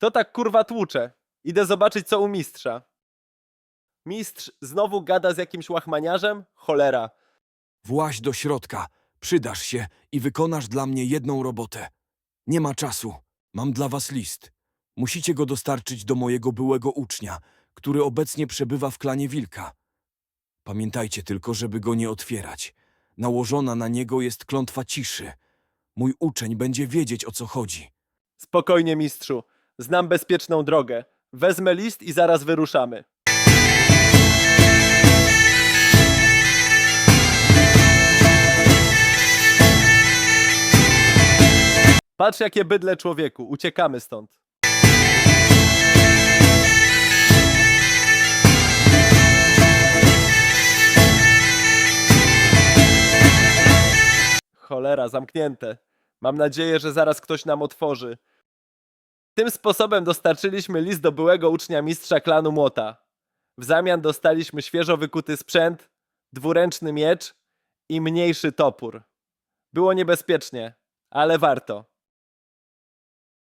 Kto tak kurwa tłucze? Idę zobaczyć co u mistrza. Mistrz znowu gada z jakimś łachmaniarzem? Cholera. Właź do środka, przydasz się i wykonasz dla mnie jedną robotę. Nie ma czasu. Mam dla was list. Musicie go dostarczyć do mojego byłego ucznia, który obecnie przebywa w klanie Wilka. Pamiętajcie tylko, żeby go nie otwierać. Nałożona na niego jest klątwa ciszy. Mój uczeń będzie wiedzieć, o co chodzi. Spokojnie, mistrzu. Znam bezpieczną drogę. Wezmę list i zaraz wyruszamy. Patrz jakie bydle człowieku, uciekamy stąd. Cholera, zamknięte. Mam nadzieję, że zaraz ktoś nam otworzy. Tym sposobem dostarczyliśmy list do byłego ucznia mistrza klanu Młota. W zamian dostaliśmy świeżo wykuty sprzęt, dwuręczny miecz i mniejszy topór. Było niebezpiecznie, ale warto.